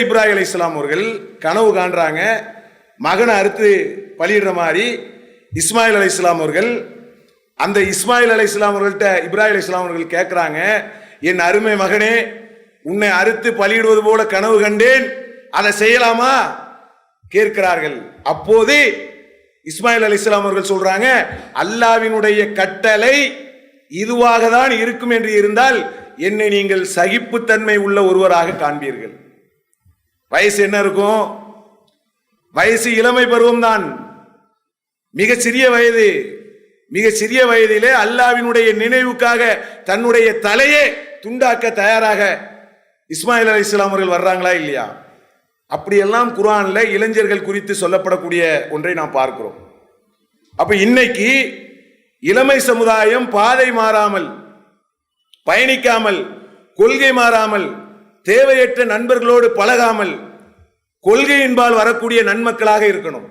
இப்ராஹிம் அலி இஸ்லாம் அவர்கள் கனவு காண்றாங்க. மகனை அறுத்து பலியிடுற மாதிரி இஸ்மாயில் அலி இஸ்லாம் அவர்கள் அந்த இஸ்மாயில் அலி இஸ்லாம் அவர்கள்ட்ட இப்ராஹிம் அலி இஸ்லாம் அவர்கள் கேட்குறாங்க என் அருமை மகனே உன்னை அறுத்து பலியிடுவது போல கனவு கண்டேன் அதை செய்யலாமா? கேட்கிறார்கள். அப்போது இஸ்மாயில் அலி இஸ்லாம் அவர்கள் சொல்றாங்க அல்லாவினுடைய கட்டளை இதுவாக தான் இருக்கும் என்று இருந்தால் என்னை நீங்கள் சகிப்புத்தன்மை உள்ள ஒருவராக காண்பீர்கள். வயசு என்ன இருக்கும்? வயசு இளமை பருவம் தான். மிக சிறிய வயது. மிக சிறிய வயதிலே அல்லாவினுடைய நினைவுக்காக தன்னுடைய தலையே துண்டாக்க தயாராக இஸ்மாயில் அலி இஸ்லாம் அவர்கள் வர்றாங்களா இல்லையா? அப்படியெல்லாம் குரான்ல இளைஞர்கள் குறித்து சொல்லப்படக்கூடிய ஒன்றை நாம் பார்க்கிறோம். அப்ப இன்னைக்கு இளமை சமுதாயம் பாதை மாறாமல் பயணிக்காமல் கொள்கை மாறாமல் தேவையற்ற நண்பர்களோடு பழகாமல் கொள்கையின்பால் வரக்கூடிய நன்மக்களாக இருக்கணும்.